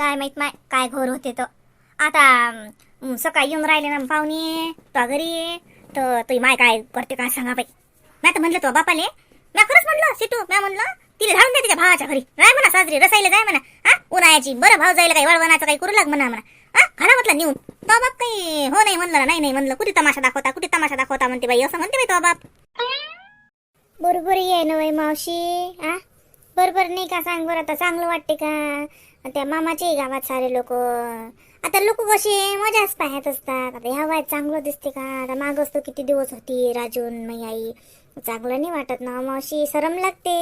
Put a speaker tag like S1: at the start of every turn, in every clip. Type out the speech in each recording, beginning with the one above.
S1: काय माहीत माय काय घोर होते तर आता सकाळी येऊन राहिले ना पाहुणे तो घरी तर तुझी माय काय करते काय सांगा बाई. मी तर म्हणलं तो बापाले मी खरंच म्हणलं सिटू मी म्हणलं तिला धाडून दे तिच्या भावाच्या घरी. राय म्हणा साजरी रसायला जाय म्हणा हा? उन्हाळ्याची बरं भाव जायला काही वळवणाचं काही करू लाग म्हणा म्हणा. हा? घाला म्हटलं नेऊन. तो बाप काही हो नाही म्हणलं नाही नाही म्हणलं कुठे तमाशा दाखवता कुठे तमाशा दाखवता म्हणते बाई असं म्हणते बाई तो बाप. बरोबर आहे ना बाई मावशी आ? बरोबर नाही का? सांग बरं आता चांगलं वाटते का? त्या मामाचे गावात सारे लोक आता लोक कसे मजाच पाहत असतात. आता ह्या वयात चांगलं दिसते का? आता मागच तो किती दिवस होती राजून मै आई चांगलं नाही वाटत ना मावशी? सरम लागते.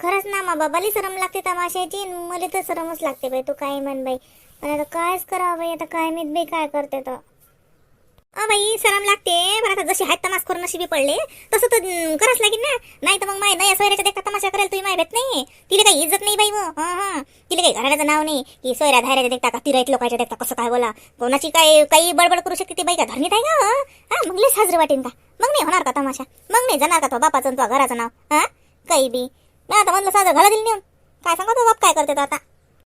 S1: खरंच ना मा बाबाली सरम लागते तमाशाची आणि मला तर सरमच लागते बाई तू काय म्हण बाई? पण आता कायच करावं बाई आता काय मी बाई काय करते तर? अ बाई शरम लागते. पण आता जशी आहेत तमास करून नशिबी पडले तसं तर करावंच लागेल ना. नाही तर मग माय नाही सोयऱ्याच्या देखता तमाशा करेल तुम्ही माय भेट नाही. तिला काही इज्जत नाही बाई मग तिला काही घराण्याचं नाव नाही. की सोयऱ्या धायऱ्याच्या देखता का तिराईत लोकांच्या देखता कसं काय बोला. कोणाची काय काही बडबड करू शकते ती बाई का? धरणीत आहे का हां हा मग लय साजरं वाटेन का? मग नाही होणार का तमाशा? मग नाही जाणार का तो बापाचं तो घराचं नाव? हा? काही बी. नाही आता म्हणलं साजरं घाला दिली नेऊन. काय सांगा तो बाप काय करते तो आता?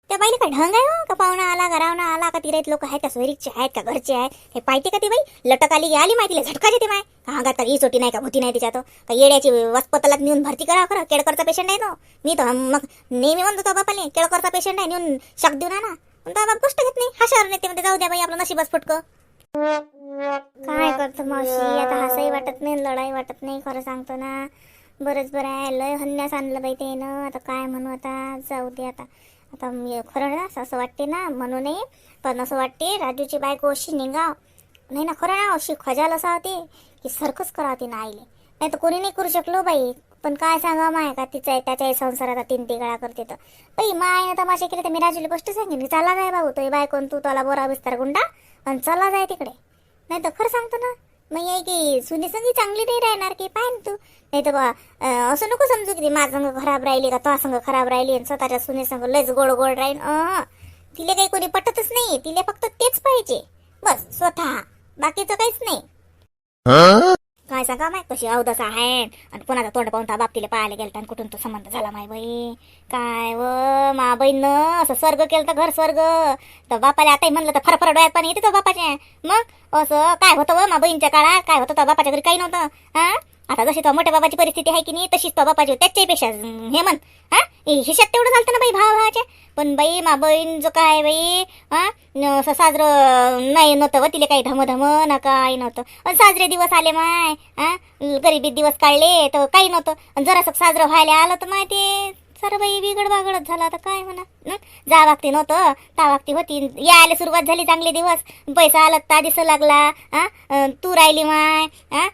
S1: त्या बाईला काय ढंग आहे का पाहुणा आला घरावना आला का तिरेत लोक आहेत का? सोयरीचे आहेत का? घरचे आहेत? हे पाहिजे का ते बाई? लटक आली आली माहिती झटका देते माय. अंगात का सोटी नाही का? भूती नाही तिच्यात हो? का येड्याची वस्पतालात नेऊन भरती करा खरं? केळकरचा पेशंट आहे तो. मी तर मग नेहमी म्हणतो बापाने केळकरचा पेशंट आहे नेऊन शक देऊ ना ना बाप गोष्ट घेत नाही. हा शहर नेते म्हणते जाऊ द्या बाई आपलं नशीबच फुटकं. काय करतो मावशी? आता हसाही वाटत नाही लढाई वाटत नाही खरं सांगतो ना. बरंच बरं आहे. लय हन्यास आणलं बाई ते आता काय म्हणू आता? जाऊ दे आता. आता मी खरं ना असं वाटते ना म्हणूनही पण असं वाटते राजूची बायको अशी निघाव नाही ना खरं ना अशी खजाल असा होते की सारखंच करावती ना आईले. नाही तर कोणी नाही करू शकलो बाई. पण काय सांगा माय? का तिचा त्याच्या संसारात तीन तिगळा करते तर. बाई माय तमाशा केले तर मी राजूला गोष्ट सांगेन. की चला जाय बाबू तो बायकोन तू त्याला बोरा बिस्तार गुंडा आणि चला जाय तिकडे. नाही तर खरं सांगतो ना मग आहे की सुनी संगी चांगली नाही राहणार की? पाय ना तू. नाही तर बा असं नको समजू की माझा माझं संग खराब राहिली का तो संग खराब राहिली आणि स्वतःच्या सुनी संग लयच गोड गोड राहील अं, तिला काही कोणी पटतच नाही. तिला फक्त तेच पाहिजे. बस स्वतः. बाकीचं काहीच नाही. काय सांगा माय कशी अवदस आहे आणि कोणाचा तोंड पाहून त्या बापतीला पाहायला गेलता आणि कुठून तो संबंध झाला माय बाई? काय व मा बहीण असं स्वर्ग केलं तर घर स्वर्ग. तर बापाला आताही म्हणलं तर फरफर डोळ्यात पाणी येते तो बापाच्या. मग? असं काय होतं व मा बहीणच्या काळात? काय होतं? तर बापाच्या घरी काही नव्हतं. हा? आता जशी तो मोठ्या बाबाची परिस्थिती आहे की नाही तशीच तो बापाची त्याच्यापेक्षा हे म्हण हा? हिशात तेवढं झालं ना बाई भावा भावाच्या पण बाई मा बहीण जो काय बाई हा? असं साजरं नाही नव्हतं व तिला काही धम धम ना काय नव्हतं. साजरे दिवस आले माय हा? गरिबीत दिवस काढले तर काही नव्हतं. आणि जरासं साजरं व्हायला आलं तर माय ते सर बाई बिघड बागडच झालं. आता काय म्हणा जा वागती नव्हतं ता वागती होती. यायला सुरुवात झाली चांगले दिवस. पैसा आला ता दिसू लागला हा? तू राहिली माय हा?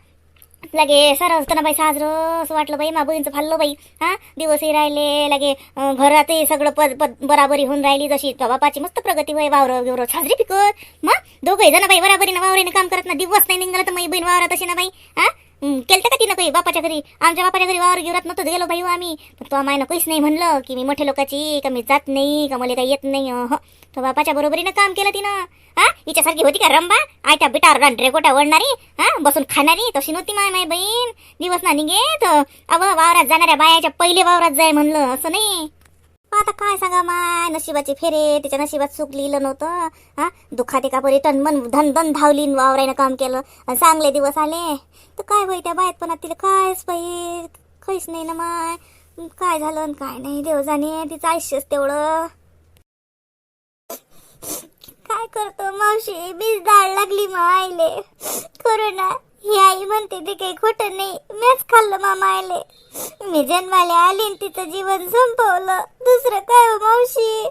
S1: लगे सर असतं ना बाई साजरं असं वाटलं बाई मा बहीणचं फाल्लो बाई. हा? दिवसही राहिले लगे अं, घरातही सगळं पद पद बराबरी होऊन राहिली जशी बापाची मस्त प्रगती होय वावर गिवर साजरी पिकत मग? दोघंही जण बाई बराबरीनं वावरीने काम करत ना दिवस नाही निघाला तर माझी बहीण वावरात अशी ना बाई. हा? केलं का तिनं काही? बापाच्या घरी? आमच्या बापाच्या घरी वावर गिवरात नव्हतं गेलो भाई आम्ही. पण तो मायनं काहीच नाही म्हणलं की मी मोठ्या लोकाची का मी जात नाही का मला काही येत नाही अहं. तो बापाच्या बरोबरीनं काम केलं तिनं. हा? हिच्यासारखी होती का रंबा? आयत्या बिटार रंड्रे गोटा ओढणारी हा? बसून खाणारी. तशी नव्हती माय माय बहीण. दिवस ना निघे अव वावरात जाणाऱ्या बायाच्या पहिले वावरात जाय म्हणलं. असं नाही. आता काय सांगा माय नशिबाचे फेरे तिच्या नशिबात सुख लिहिलं नव्हतं. हा? दुखाते का परी टन मन धन धन धावली वावरायनं काम केलं. आणि चांगले दिवस आले. तर काय बाई त्या बायत पण तिला कायच पाहिजे काहीच नाही ना माय. काय झालं आणि काय नाही. देव जाणे तिचं आयुष्यच तेवढं. काय करतो मावशी? बीज डाळ लागली मग आईले करोना. ही आई म्हणते ते काही खोटं नाही. मीच खाल्लं मामा आले मी जन्माला आली आणि तिचं जीवन संपवलं. दुसरं काय हो मावशी?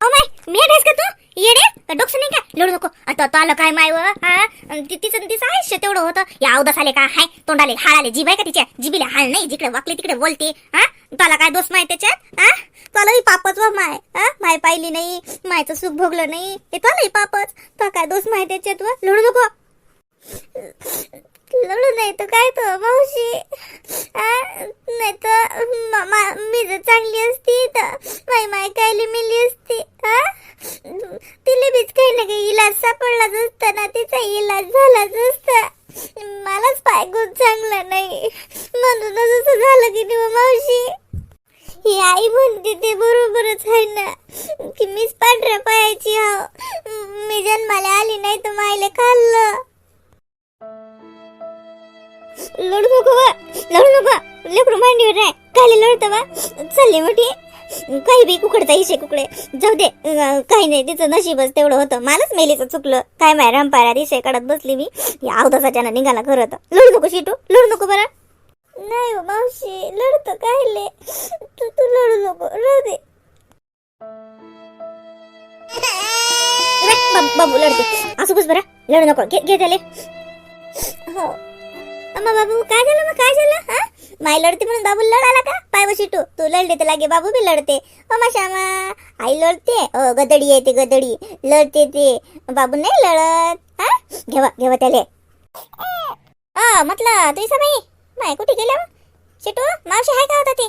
S1: अमाय मी येडेस का तू? येडे डोक्स नाही का? लढू नको. आता तो आलं काय माय व? हा? ति- तिचं तिचं आयुष्य तेवढं होतं. या अवदस आले का? हाय तोंडाले हाळ आले. जीभ आहे का तिच्या? जिबीला हाळ नाही. जिकडे वाकले तिकडे बोलते. हा? त्याला काय दोष माय त्याच्यात? हा? तुलाही पापच व माय. हा? माय पाहिली नाही. मायचं सुख भोगलं नाही. हे तुलाही पापच. तो काय दोष माय त्याच्यात व? लढू नको. लढू नाही तर काय तो मावशी? नाही तर मी जर चांगली असती तर माई माय कायली मिली असती. तिला बीच काही ना काही इलाज सापडलाच असता ना तिचा इलाज झालाच असता मलाच पाय गुण चांगला नाही. म्हणूनच असं झालं की नाही हो, मावशी? ही आई म्हणते ते बरोबरच आहे ना की मीच पांढऱ्या पायाची हो मी जन्माला आली नाही तर मायला खाल्लं. लढू नको वा लढू नको. लेकरू मांडीवर नाही काले लढतं वा चालले मोठी. काही बी कुकडता इशे कुकडे. जाऊ दे काही नाही तिचं नशीबच तेवढं होतं. मालच मेलीचं चुकलं. काय माय रामपायला दिसे काढत बसली मी. या अवधासाच्यानं निघाला खरं तर. लढू नको शिटू लढू नको बरं. नाही हो मावशी लढतं कायले. तू तू लढू नको राहू दे. बाबू लढते. असं बस बरं. लढू नको. घे घे त्याले. हो. अम्मा बाबू काय झालं मग? काय झालं? हा? माय लढते म्हणून बाबू लढाला का? पाय बशी तू. तू लढले तर लागे बाबू बी लढते. अम्मा श्यामा आई लढते? अ, गदडी आहे ते गदडी. लढते ते. बाबू नाही लढत. हा? घेवा घेवा त्याले. अ म्हटलं तुझी बाई? माय कुठे गेल्या मग? शिटू मावशी आहे का होता ते?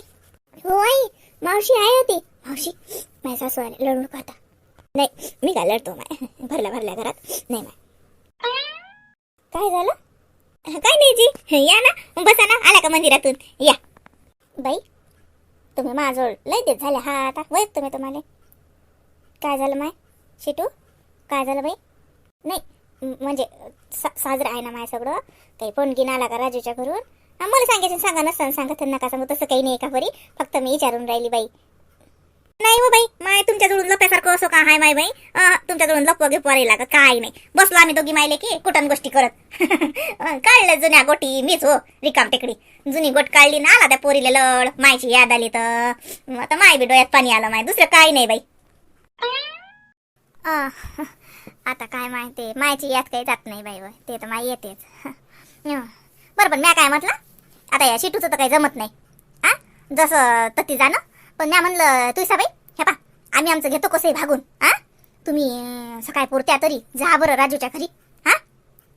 S1: हो आई. मावशी आहे होती. मावशी माझ्या सासू आले लढू नका आता. नाही मी काय लढतो माय? भरल्या भरल्या घरात. नाही माय. काय झालं? काय नाही जी. या ना. बसा ना. आला का मंदिरातून? या. बाई तुम्ही माझं लय देत झाले. हा आता वय तुम्ही तुम्हाला. काय झालं माय? शिटू काय झालं बाई? नाही म्हणजे सा साजरं आहे ना माय सगळं. काही फोन घेऊन आला का राजूच्या घरून? मला सांगायचं सांगा नसताना सांगत नका सांगू? तसं काही नाही का बरी फक्त मी विचारून राहिली बाई. नाही हो बाई माय तुमच्याजवळून लपल्यासारखं असो का हाय माय बाई? तुमच्याकडून तुमच्याजवळून लपवा घेपवा राहिला का काय नाही? बसलो आम्ही दोघी मायले की कुठं गोष्टी करत. काढलं जुन्या गोटी मीच हो रिकाम टेकडी. जुनी गोट काढली ना आला त्या पोरीला लड मायची याद आली तर. आता माय बी डोळ्यात पाणी आलं माय दुसरं काय नाही बाई. आता काय माहिती मायची याद काही जात नाही बाई होय. ते तर माय येतेच. बरं पण म्या काय म्हटलं? आता या शिटूचं तर काही जमत नाही. हा जसं तती जाणं पण म्या म्हणलं तू बाई हे पा आम्ही आमचं घेतो कसंही भागून हा? तुम्ही सकाळी पुरत्या तरी जा बरं राजूच्या घरी हा?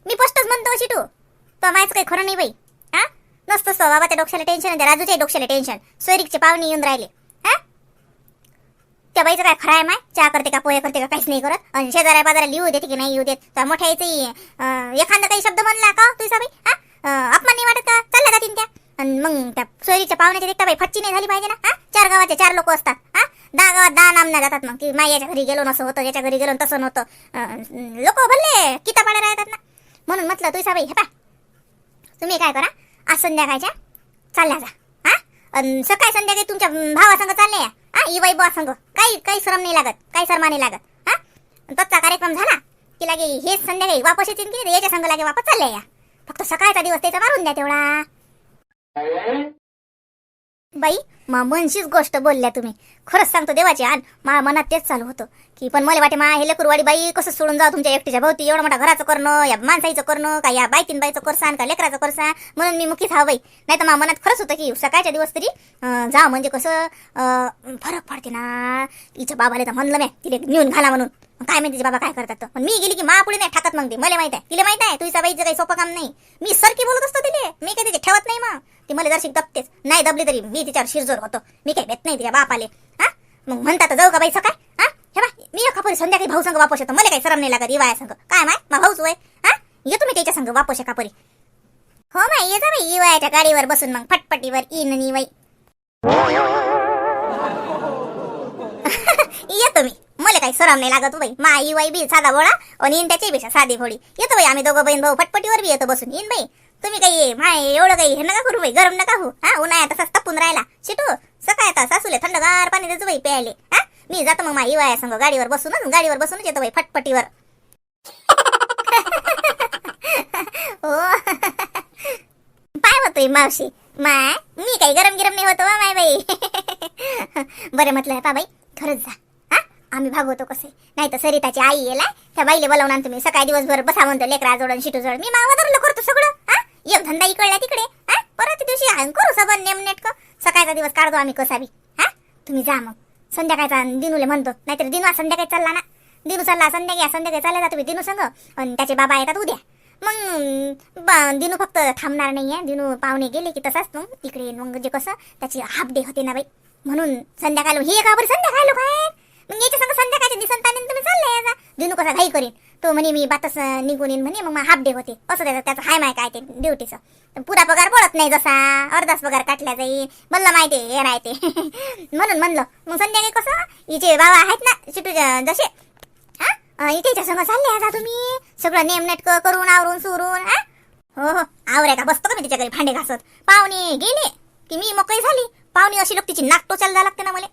S1: मी स्पष्टच म्हणतो शिटू तो. मायचं काही खरं नाही बाई हा? नसतं सो बाबाच्या डोक्याला टेन्शन आहे राजूच्याही डोक्याला टेन्शन सोयरिकचे पाहुणे येऊन राहिले हा? त्या बाईचं काय खरं आहे माय? चहा करते का पोहे करते का काहीच नाही करत. आणि शेजाऱ्या बाजारा लिहू देते की नाही येऊ देत. तर मोठ्या एखादा काही शब्द म्हणला का हो, तुझा बाई हा? अपमान नाही वाटत का? चालल्या जातील त्या. आणि मग त्या सोयरीच्या पाहुण्याच्या देखता बाई फच्ची नाही झाली पाहिजे ना? हा? चार गावाचे चार लोक असतात. हा? दहा गावात दहा नामना जातात मग. की माई याच्या घरी गेलो नसं होतं याच्या घरी गेलो तसं नव्हतं. लोक भरले किता पाड्या राहतात ना. म्हणून म्हटलं तुझा बाई हे तुम्ही काय करा? आज संध्याकाळच्या चालल्या जा. हा? सकाळी संध्याकाळी तुमच्या भावासंग चालले या. हा? ई वैभव बुवा काही काही श्रम नाही लागत काही शर्मा नाही लागत. हा? अन कार्यक्रम झाला की लागे हेच संध्याकाळी वापस येतील की याच्या संघ लागे वापस चालले या. फक्त सकाळचा दिवस त्याचा मारून द्या तेवढा. बाई मा मनशीच गोष्ट बोलल्या तुम्ही. खरंच सांगतो देवाची आण मा मनात तेच चालू होतं. की पण मला वाटे मा हे लेकरवाडी बाई कसं सोडून जाऊ तुमच्या एकटीच्या भोवती? एवढं मोठा घराचं करणं या माणसाईचं करणं का या बायतीन बाईचं करसान का लेकराचं करसान? म्हणून मी मुखीच हा बाई. नाही तर मा मनात खरंच होतं की सकाळच्या दिवस तरी जा म्हणजे कसं फरक पडते ना. तिच्या बाबाला तर म्हणलं मी तिला नेऊन घाला म्हणून. काय माहिती बाबा काय करतात तर. पण मी गेली की मा पुढे नाही ठाकत मग ते. मला माहीत आहे. तिला माहीत आहे तुझ्या बाईचं काही सोपं काम नाही. मी सरकी बोलत असतो तिले. मी काही तिचे ठेवत नाही मग. ती मला जरशी दबतेच नाही दबली तरी मी तिच्यावर शिरजोर होतो. मी काही भेट नाही तिच्या बापाले. हा? मग म्हणतात जाऊ का बाई सकाळ? हा? हे बा मी एका संध्याकाळी भाऊ संग वापस येतो. मला काही सरम नाही लागत इवाया संग. काय माय? मा भाऊच वय. हा? येतो मी त्याच्या संग वापस एका परी. हो माय ये जा बाई इवायाच्या गाडीवर बसून मग फटफटीवर इन आणि येतो मी. मला काही सरम नाही लागत बाई. मा आई वाई बी साधा बोळा आणि इन त्याची पेक्षा साधी भोळी. येतो बाई आम्ही दोघं बहीण भाऊ फटपटीवर बी येतो बसून. येईन बाई. तुम्ही काही माय एवढं काही हे नका करू बाई गरम नका हो हा उन्हाळ्यात तसाच तपून राहिला. शिटू सकाळ आता सासूले थंडगार पाणी देतो बाई प्यायले. हा मी जातो मग माई वाया संग गाडीवर बसूनच गाडीवर बसूनच येतो बाई फटफटीवर. हो पाय होतोय मावशी. माय मी काही गरम गिरम नाही होतो माय बाई. बरं म्हटलं पा बाई खरंच जा. हा आम्ही भागवतो कसे. नाही तर सरिताची आई येला त्या बाईले बोलावून तुम्ही सकाळी दिवसभर बसा म्हणतो लेकरा जोडून शिटू जोड मी मावादरलं करतो सगळं. हा एक धंदा इकडला तिकडे हा? परत दिवशी हाण करू सबन नेम नेटकं. सकाळचा दिवस काढतो आम्ही कसा बी हा? तुम्ही जा मग. संध्याकाळचा दिनूले म्हणतो नाहीतर दिनू संध्याकाळी चालला ना. दिनू चालला संध्याकाळी संध्याकाळी चालला जा तुम्ही दिनू संग. आणि त्याचे बाबा येतात उद्या. मग दिनू फक्त थांबणार नाहीये. दिनू पाहुणे गेले की तसाच तू इकडे मग जे कसं त्याची हाफ डे होते ना बाई. म्हणून संध्याकाळ हे का बरं संध्याकाळ काय मग याच्या संग संध्याकाळच्या दिसंताने तुम्ही चालले या जा दिनू कसा घाई करीन. तो म्हणे मी बातच निघून येईन म्हणे. मग हाफ डे होते. असं त्याचं त्याचं हाय माय काय ते ड्युटीचं. पुरा पगार पडत नाही जसा. अर्धाच पगार काटला जाईल म्हणलं माहिती आहे, हे राहते म्हणून म्हणलं मग संध्याकाळी कसं? हिचे बाबा आहेत ना चिटू जसे. हा? अं, संग चालले आता तुम्ही. सगळं नेम नेटक करून आवरून सुरून हा? हो हो. आवरे का बसतो का मी तिच्या घरी भांडे घासत? पाहुणे गेले की मी मोकळी झाली. पाहुणे अशी लोक तिची नाक टोचायला जायला लागते ना मला.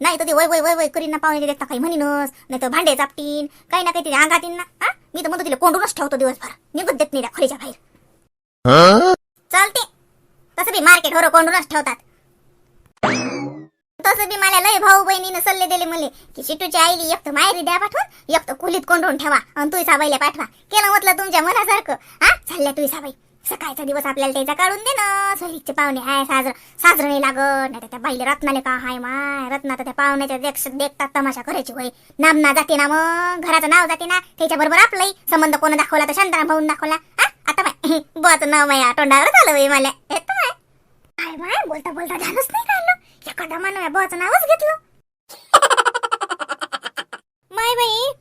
S1: नाही तर ते वय वय वय वय करीन ना पाहुणे देखता काही म्हणीनच नाही तर भांडे चापटीन काही ना काही तिथे अंगात येईन ना. हा? मी तर म्हणतो तिला कोंडूनच ठेवतो दिवसभर. निघत देत नाही खोलीच्या बाहेर. चालते. तसं बी मार्केट हो कोंडूनच ठेवतात. तसं बी मला लय भाऊ बहिणीनं सल्ले दिले मला की शिटूची आईली एक तर माहेरी द्या पाठवून एक तर खोलीत कोंडून ठेवा आणि तुझ्या साबाईला पाठवा. केलं म्हटलं तुमच्या मनासारखं. हा? चालल्या तुझ्या बाई सकाळचा दिवस आपल्याला त्याचा काढून दे ना. सोयीचे पाहुणे हाय साजर साजरं नाही लागत नाही त्या बाईला रत्नाले का हाय माय. रत्ना तर त्या पाहुण्याच्या देख देखतात तमाशा करायची होय नामना जाते ना मग घराचं नाव जाते ना. त्याच्या बरोबर आपलंही. संबंध कोण दाखवला तर शांताराम भाऊन दाखवला. आता माय. बुवाचं नाव माया तोंडावर झालं बाई मला. येतो माय. काय माय बोलता बोलता झालंच नाही काढलं. एका दमानं बुवाचं नावच घेतलं माय बाई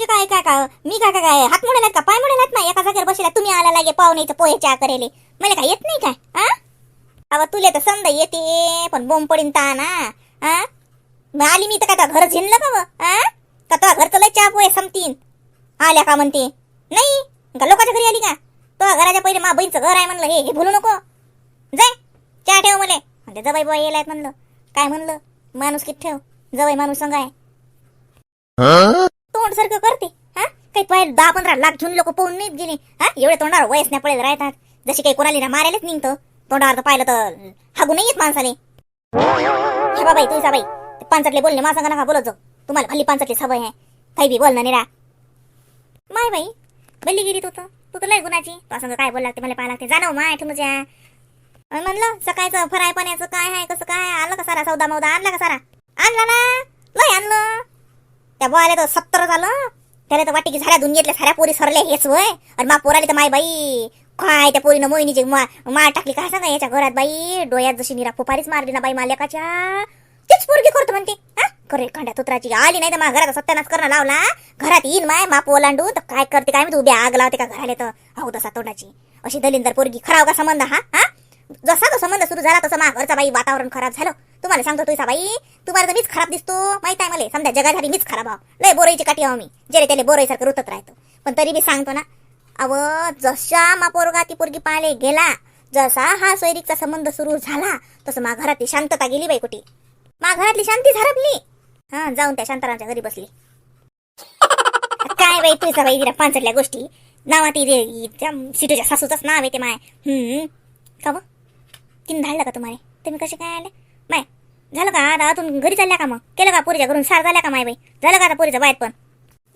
S1: म्हणजे काय काय का मी काय काय काय? हात मोडेलात का? पाय मोडेलात ना एका जागेवर बसला तुम्ही आला लागे पाहुण्याचं पोहे चहा करेले. मला काय येत नाही काय? हा? अव तुले तर समजा येते पण बोंब पडीन ता ना हा? मग आली मी तर काय घर झिनलं का व? हा? का तुझ्या घरचं लय चहा पोहे संपतीन? आल्या का म्हणते? नाही? का लोकांच्या घरी आली का? तो घराच्या पहिले मा बहीणचं घर आहे म्हणलं हे हे भुलू नको. जाय चहा ठेव मले. म्हणते जवाई बुवा येलायत म्हणलं. काय म्हणलं? माणूस किती ठेव? जवाई माणूस संग आहे. तोंड सारखं करते हा? काही पाहिजे दहा पंधरा लाख घेऊन लोक पोहून नाहीत गेले हा? एवढे तोंडावर वयस नाही पडेल राहतात. जशी काही कोणाली ना मारायलाच निघतं. तोंडावर तर पाहिलं तर हागू नाही येत माणसाने हे बाबाई तुझा बाई पांचटले बोलणे मा नका बोलत जाऊ. तुम्हाला खाली पांचटले सवय आहे. काही बी बोलणं नाही रा माय बाई बल्ली गेली तू तर. तू तर लय गुणाची. तू असं काय बोल लागते मला पाहा लागते. जाणव हो, माय ठेवून म्हणलं सकाळचं फराय पाण्याचं काय आहे कसं काय आलं का सारा? सौदा मौदा आणला का सारा? आणला ना? लय आणलं. त्या बोलायला तर सत्तर झालं. त्याला तर वाटे की झाल्या दुनियेतल्या साऱ्या पोरी सरल्या हेच वय. आणि मा पोराले तर माय बाई काय त्या पोरीनं मोहिनीची मा मार टाकली काय सांगा याच्या घरात बाई? डोळ्यात जशी निरा फुपारीच मारली ना बाई मालेकाच्या तेच पोरगी करतो म्हणते. हा? करे कांड्या तुत्राची आली नाही तर मा घराचा सत्यानाश करणं लावला. घरात येईन माय मा ओलांडू तर काय करते काय मी उभ्या आग लावते का घराले तर? हो तसा तोंडाची. अशी दलिंदर पोरगी खराव का संबंध हा? हा? जसा तो संबंध सुरू झाला तसं मा घरचा बाई वातावरण खराब झालं. तुम्हाला सांगतो तुझा बाई तुम्हाला तर मीच खराब दिसतो. माहीत आहे मला समजा जगासाठी मीच खराब आहो. लय बोराईची काठी आहो मी जेरे त्याला बोराईसारखं रुतत राहतो. पण तरी मी सांगतो ना अव जशा मा पोरगा ती पोरगी पाहायला गेला जसा हा सैरिकचा संबंध सुरू झाला तसं मा घरातली शांतता गेली बाई कुठे. मा घरातली शांती झरपली हा जाऊन त्या शांतारामच्या घरी बसली. काय बाई तुझा बाई तिला पांचडल्या गोष्टी. नावा ती रे- सासूचंच नाव आहे ते माय. हम्म का बं तीन धाडलं का तुम्हाला तुम्ही कसे काय आले? माय झालं का? आता आतून घरी चालल्या का मग? केलं का पोरीच्या घरून? सार झाल्या का माय बाई? झालं का आता पोरीचं बाहेर पण?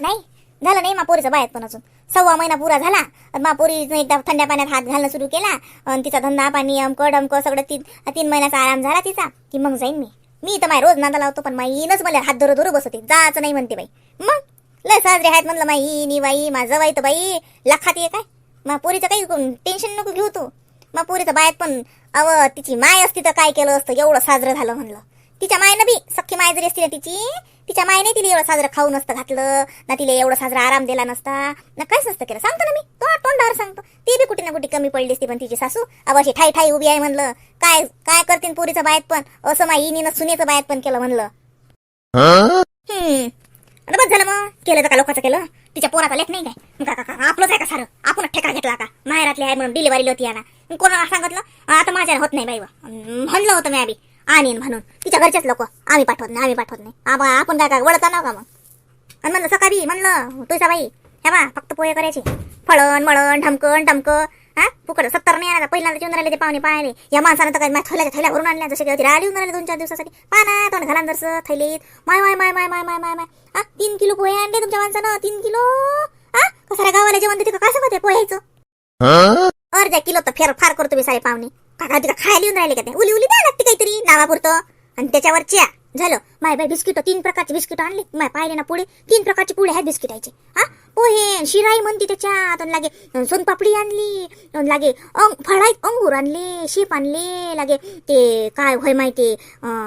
S1: नाही झालं नाही मा पोरीचं बाहेर पण अजून. सव्वा महिना पुरा झाला मा पोरीनं एकदा थंड्या पाण्यात हात घालणं सुरू केला आणि तिचा धंदा पाणी अमकड अमक सगळं तीन तीन महिन्याचा आराम झाला तिचा की मग जाईन मी. मी तर माय रोज नांदा लावतो पण माई येईनच मला हात धरू धरू बसवते. जायचं नाही म्हणते बाई. मग? लय साजरे आहेत म्हणलं माई नी बाई माझं बाई तर बाई लखात ये काय? मग पोरीचं काही टेन्शन नको घेऊ तू. मग पोरीचं बाहेर पण अव तिची माय असती तर काय केलं असतं? एवढं साजरं झालं म्हणलं. तिच्या मायनं बी सख्खी माय जरी असती ना तिची तिच्या मायने तिला एवढं साजरं खाऊ नसतं घातलं ना तिला एवढं साजरा आराम दिला नसता ना काहीच नसतं केलं. सांगतो ना मी तो तोंडावर सांगतो. ती बी कुठे ना कुठे कमी पडली असती पण तिची सासू. अव अशी ठाई ठाई उभी आहे म्हणलं. काय काय करतीन पोरीचं बाहेर पण? असं माई इनीनं सुनेचं बायात पण केलं म्हणलं. हम्म. आणि बस झालं मग. केलं तर का लोकांचं केलं? तिच्या पोराचा लेख नाही काय? मग का- का का- आपलंच आहे का सारं? आपण ठेका घेतला का? माहेरातली आहे म्हणून डिलिव्हरी होती याना कोणाला सांगितलं? आता माझ्या होत नाही बाई बा. म्हणलं होतं मी आम्ही आणीन म्हणून. तिच्या घरचेच लोक. आम्ही पाठवत नाही आम्ही पाठवत नाही. आबा आपण काय काय वळता ना का मग? आणि म्हणलं सकाळी. म्हणलं तुझा बाई हे बा फक्त पोहे करायचे. फळण मळण ढमकण टमकं हा फुकट. सत्तर नाही आला पहिल्यांदा येऊन राहिले ते पाहुणे पाहिले या माणसानं तर काय माझ्या थैल्याच्या थैल्या भरून आणल्या जसे काही राडी येऊन राहिले दोन चार दिवसासाठी. पाना तोंड घाला जसं थैलीत. माय माय माय माय माय माय माय माय. हा तीन किलो पोहे आणले तुमच्या माणसानं. तीन किलो? हा का गावाला जेवण देते का? कसं सांगते पोह्याचं? अर्ध्या किलो तर फेर फार करतो मी सारे पाहुणे. का काय तिला खायला येऊन राहिले का ते? उली उली द्या लागते काहीतरी नावापुरतं. आणि त्याच्यावर च्या. झालं. माय बाय बिस्किट तीन प्रकारचे बिस्किट आणले. माय पाहिले ना पुढे. तीन प्रकारचे पुढे आहेत बिस्किटाचे हा? पोहे शिराई म्हणते त्याच्यात. लागे सोनपापडी आणली. लागे अंग फळाईत अंगूर आणले शेप आणले. लागे ते काय होय माहिती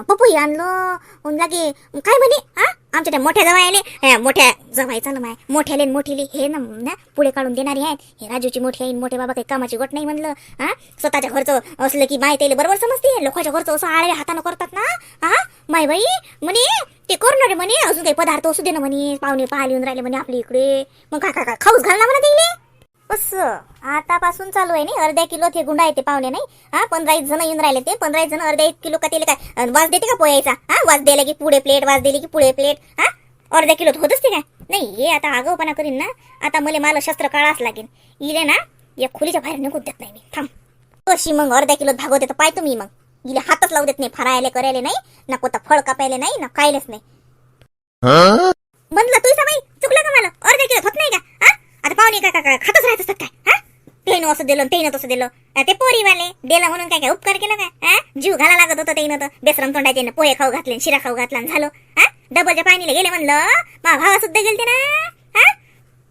S1: पपई आणलं. लागे काय म्हणे? हा? आमच्या त्या मोठ्या जवाई मोठ्या जवाई चालू माय. मोठ्याले मोठीले हे ना ना पुढे काढून देणारी आहेत. हे राजूची मोठी आई मोठे बाबा काही कामाची गोट नाही म्हणलं. हा? स्वतःच्या घरचं असलं की माय त्याला बरोबर समजते. लोकांच्या घरचं असं आळ्या हातानं करतात ना? हा? माय बाई म्हणे ते करणार म्हणे अजून काही पदार्थ असू दे ना म्हणे पाहुणे पाहायला येऊन राहिले म्हणे आपल्या इकडे. मग काय काय काय घाल ना म्हणा तिले असं आतापासून चालू आहे नाही अर्ध्या किलो ते गुंडा येते पाहुणे नाही? हा पंधरा एक जण येऊन राहिले ते. पंधरा एक जण अर्ध्या एक किलो का त्याला काय वाज देते का पोयाचा हा वाज द्यायला की पुढे प्लेट वाज दिली की पुढे प्लेट हा? अर्ध्या किलो होतच ते काय? नाही हे आता आगाऊपणा करीन ना. आता मला मला शस्त्र काढावंच लागेल. इले ना या खोलीच्या बाहेर निघून देत नाही मी. थांब. अशी मग अर्ध्या किलो भागवते तर पाहतो मी मग. इले हातच लावू देत नाही फरायला करायला नाही ना कोणता फळ कापायला नाही ना कायलेच नाही. म्हणलं तू बाई चुकलं का मला? अर्ध्या किलो होत नाही का? हा? आता पाहुणे काय काय खातच राहत असतात काय? हा? तेनं असं दिलं तेनं तसं दिलं. ते पोरीवाले दिलं म्हणून काय काय उपकार केला काय? हा? जीव घाला लागत होतं तेनं तर. बेसरम तोंडाचे पोहे खाऊ घातले शिरा खाऊ घातला आणि झालं. हा? डबलच्या पाणीला गेले म्हणलं. मा भावा सुद्धा गेलते ना? हा?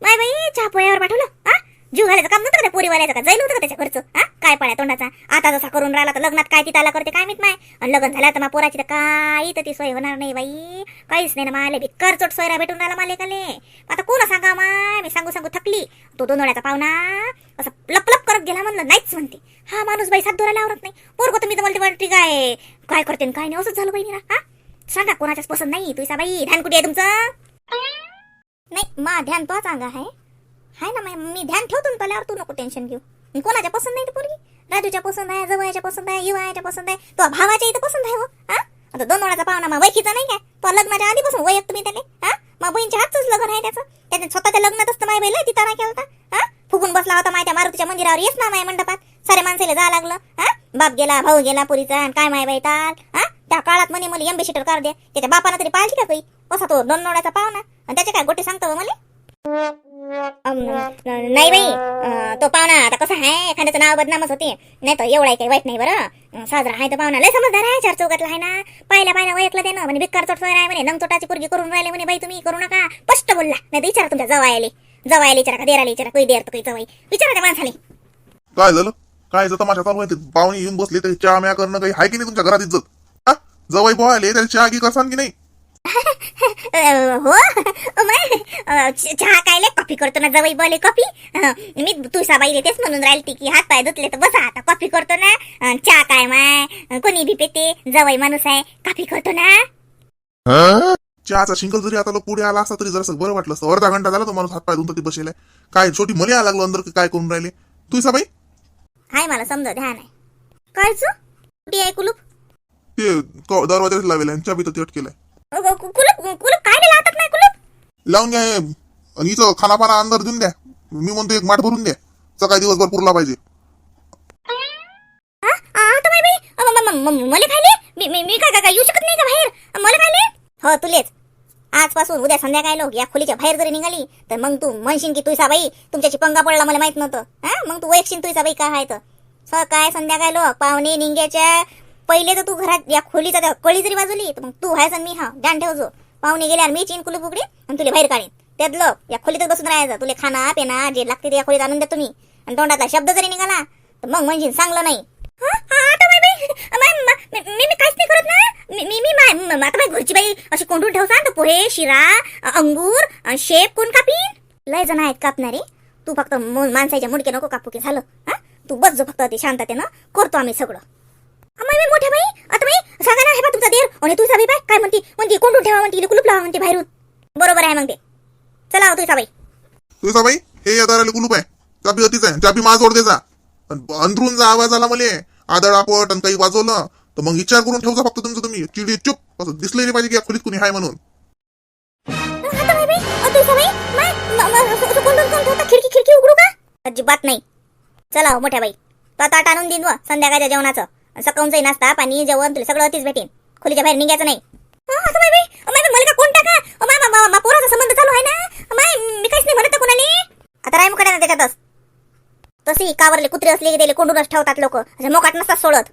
S1: बाय बाई चहा पोळ्यावर पाठवलं. हा? जीव घालायचं काम नव्हतं का पोरी पोरीवाल्याचं का? जाईल होतं का त्याच्या घरचं? हा? काय पाळ्या तोंडाचा? आता जसा करून राहिला तर लग्नात काय तिथाला करते काय माहीत नाही आणि लग्न झालं तर मग पोराची तर काही तर ती सोय होणार नाही बाई. काहीच नाही ना माले भिक्कार चोट सोयरा भेटून राहिला मालेकाले आता कोण सांगा माय? मी सांगू सांगू थकली. तो दोन वेळाचा पाहुणा असं लपलप करत गेला म्हणलं नाहीच म्हणते. हा माणूस बाई सात धोरायला आवरत नाही. पोरगो तुम्ही तर म्हणते वाटते काय काय करते काय नाही? असंच झालं बाई हा? सांगा कोणाच्याच पसंत नाही. तुझा बाई ध्यान कुठे आहे तुमचं? नाही मा ध्यान तो चांगला आहे. हाय ना मॅम मी ध्यान ठेवतो ना पहिल्यावर तू नको टेन्शन घेऊ. कोणाच्या पसंत नाही ती पोरगी? राजूच्या पसंत आहे जवळच्या पसंत आहे युवाच्या पसंत आहे तो भावाच्या इथं पसंत आहे हो हा? आता दोन वेळाचा पाहुणा मग वैखीचा नाही काय? तो लग्नाच्या आधीपासून वैयक तुम्ही त्याने हा? मग बहीणच्या हातच लग्न आहे त्याचं. त्याच्या स्वतःच्या लग्नात असतं माय बैल तिथं नाही होता हा? फुगून बसला होता माझ्या मारुतीच्या मंदिरावर येस ना माय मंडपात. सारे माणसाला जा लागलं हा? बाप गेला भाऊ गेला पुरीचा आणि काय माय बाई ताल हा? त्या काळात म्हणे मला एम्बेसिटर कर दे. त्याच्या बापानं तरी पाळली का काही असा तो दोन नोड्याचा पाहुणा. आणि त्याचे काय गोटे सांगतो हो मला? नाही बाई तो पाहुणा आता कसा आहे एखाद्याचं नाव बदनामच होते नाही तर एवढा काही वाईट नाही बरं साजरा आहे तो पाहुणा लय समजदार आहे चार चौकातला आहे ना पाहिल्या पाहिल्या ओळखलं त्यानं म्हणे बिक्कार चोट आहे म्हणे नंगचोटाची पोरगी करून राहिले म्हणे बाई तुम्ही करू नका स्पष्ट बोलला नाही तर विचारा तुमच्या जवायले जवायले विचारा का देराले विचारा काही देर तर काही जवाई विचारा त्या माणसाने
S2: काय झालं काय जर तमाशा चालू आहे पाहुणे येऊन बसले तरी चहा म्या करणं काही आहे की नाही तुमच्या घरात इज्जत हा जवळ पोहायले त्याला चहा की करसान की नाही
S1: हो? चहा कायले? कॉफी करतो ना जवळ बोले कॉफी? मी तुझा बाईले तेच म्हणून राहिली की हात पाय धुतले तर बसा आता कॉफी करतो ना. चहा काय माय? कोणी बी पेते जवळ माणूस आहे कॉफी करतो ना.
S2: चहाचा शिंकल जरी आता लोक पुढे आला असता तरी जरासं बरं वाटलं असतं. अर्धा घंटा झाला तो माणूस हात पाय धुवून ती बसेल काय छोटी मली आला लागलो अंदर की काय करून राहिले? तुझा बाई?
S1: हाय मला समजा ध्यान आहे कायच कुठे आहे कुलूप?
S2: ते क- दरवाजाच लावेल आणि चाबी तर ते अटकेलाय
S1: अ, ग- कु- कुलूप कुलूप काय लावतात नाही कुलूप
S2: लावून घ्या हे. आणि इथं खानापाना अंदर देऊन द्या. मी म्हणतो एक माठ भरून द्या. सकाळी दिवसभर पुरला पाहिजे.
S1: हा आ, आता बाई. बाई अ, म- म- म- मला खायले? मी मी मी काय काय- काय येऊ शकत नाही का बाहेर? अ, मला खायले? हो तुलेच. आजपासून उद्या संध्याकाळ लोक या खोलीच्या बाहेर जरी निघाली तर मग तू म्हणशील की तुझा बाई तुमच्याशी पंगा पडला मला माहीत नव्हतं. हा? मग तू वैक्षीन तुझा बाई काय आहे तर? स काय संध्याकाळी लोक पाहुणे निंग्याच्या पहिले तर तू घरात या खोलीचा त्या कळी जरी वाजवली तर मग तू आहेस आणि मी हा. ध्यान ठेवजो पाहुणे गेल्यावर मी चीन कुलूप उघडी आणि तुला बाहेर काढीन. त्यात लोक या खोलीतच बसून राहायचं. तुला खाना पेना जे लागते ते या खोलीत आणून द्या तुम्ही. आणि तोंडातला शब्द जरी निघाला तर मग म्हणशील चांगलं नाही. म- काहीच नाही करत ना. मी आता बाई घरची बाई अशी कोंडून ठेवसा तर पोहे शिरा अंगूर शेप कोण कापीन? लय जण आहेत कापणारे. तू फक्त माणसाच्या मुडके नको कापू की झालं. हा? तू बस जो फक्त ते शांततेनं करतो आम्ही सगळं. अम्मा मी मोठ्या बाई. आता बाई सांगा ना हे बा तुमचा देर. आणि तुझा बाई काय म्हणती? म्हणती कोंडून ठेवा म्हणती कुलूप लावा म्हणते बाहेरून. बरोबर आहे मग ते. चला तुझा बाई
S2: तुझा बाई हे या दाराला कुलूप आहे. चाबी अतीच आहे. चाबी माझ जा अंदरून जा आवाज आला मले. आदळ आपट आणि काही वाजवलं तर मग विचार करून ठेवजा फक्त तुमचं तुम्ही. चिडी चुप. असं दिसलं नाही पाहिजे की खोलीत कुणी आहे म्हणून.
S1: म- म- ठेवता? खिडकी खिडकी उघडू का? अजिबात नाही. चला हो मोठ्या बाई. तो ताट आणून देईन व संध्याकाळच्या जेवणाचं. सकाळचं नाश्ता पाणी जेवण तुला सगळं अतिच भेटेन. खोलीच्या बाहेर निघायचं नाही. अ, मला कोण टाका? अ, माय, पोराचा संबंध चालू आहे ना? माय मी काहीच नाही म्हणत आहे आता राय मुकडे ना त्याच्यातच. तसे कावरले कुत्रे असले की त्याला कोंडूनच ठेवतात लोक. असे मोकाट नसतात सोडत.